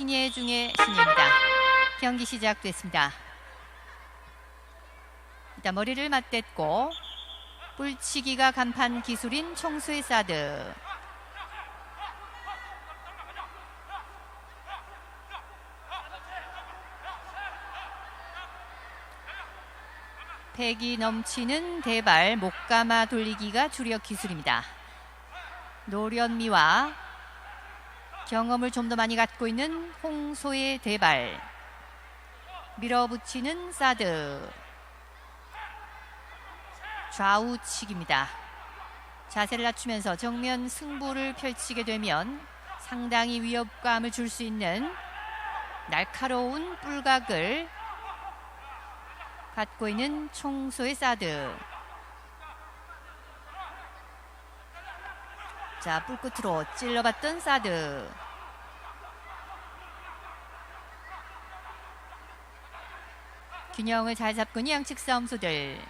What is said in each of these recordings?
신예 중의 신예입니다. 경기 시작됐습니다. 일단 머리를 맞댔고 뿔치기가 간판 기술인 총수의 사드. 팩이 넘치는 대발 목감아 돌리기가 주력 기술입니다. 노련미와 경험을 좀 더 많이 갖고 있는 홍소의 대발 밀어붙이는 사드 좌우측입니다. 자세를 낮추면서 정면 승부를 펼치게 되면 상당히 위협감을 줄 수 있는 날카로운 뿔각을 갖고 있는 총소의 사드. 자, 뿔끝으로 찔러봤던 사드. 균형을 잘 잡고 있는 양측 싸움소들.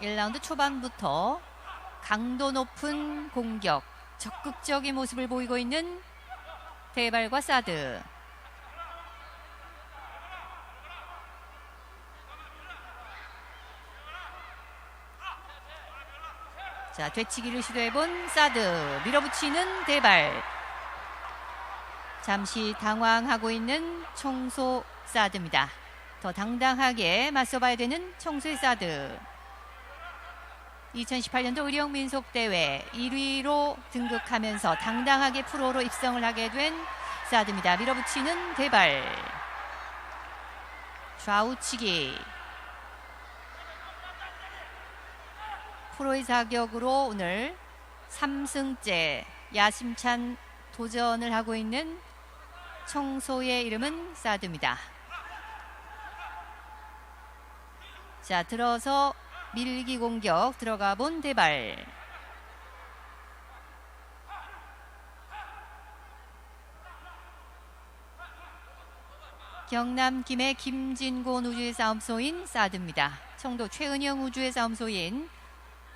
일라운드 초반부터 강도 높은 공격, 적극적인 모습을 보이고 있는 대발과 사드. 자, 되치기를 시도해본 사드. 밀어붙이는 대발. 잠시 당황하고 있는 청소 사드입니다. 더 당당하게 맞서봐야 되는 청소의 사드. 2018년도 의령 민속대회 1위로 등극하면서 당당하게 프로로 입성을 하게 된 사드입니다. 밀어붙이는 대발. 좌우치기. 프로의 자격으로 오늘 3승째 야심찬 도전을 하고 있는 청소의 이름은 사드입니다. 자, 들어서 밀기 공격 들어가 본 대발. 경남 김해 김진곤 우주의 싸움소인 사드입니다. 청도 최은영 우주의 싸움소인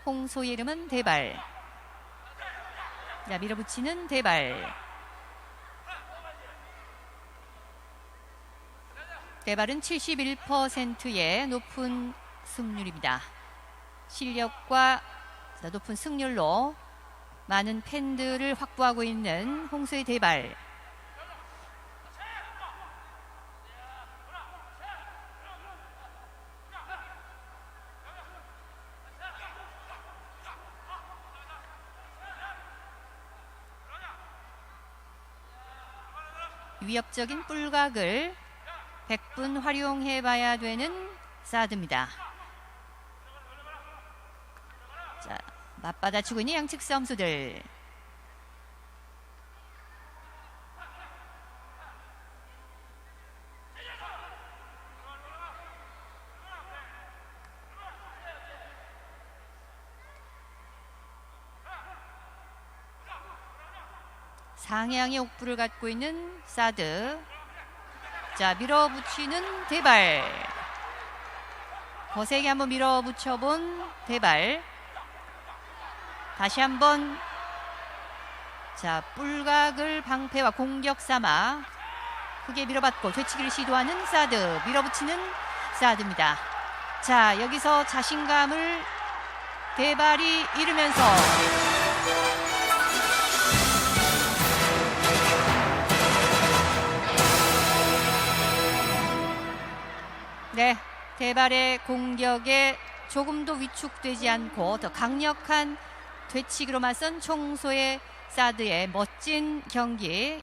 홍소의 이름은 대발. 자, 밀어붙이는 대발. 대발은 71%의 높은 승률입니다. 실력과 높은 승률로 많은 팬들을 확보하고 있는 홍수의 대발. 위협적인 뿔각을 100분 활용해 봐야 되는 사드입니다. 자, 맞받아치고 있는 양측 싸움수들. 상향의 옥부를 갖고 있는 사드. 자, 밀어붙이는 대발. 거세게 한번 밀어붙여 본 대발. 다시 한번 자 뿔각을 방패와 공격 삼아 크게 밀어받고 되치기를 시도하는 사드 밀어붙이는 사드입니다. 자 여기서 자신감을 대발이 이르면서 네 대발의 공격에 조금도 위축되지 않고 더 강력한 되치기로 맞선 총소의 사드의 멋진 경기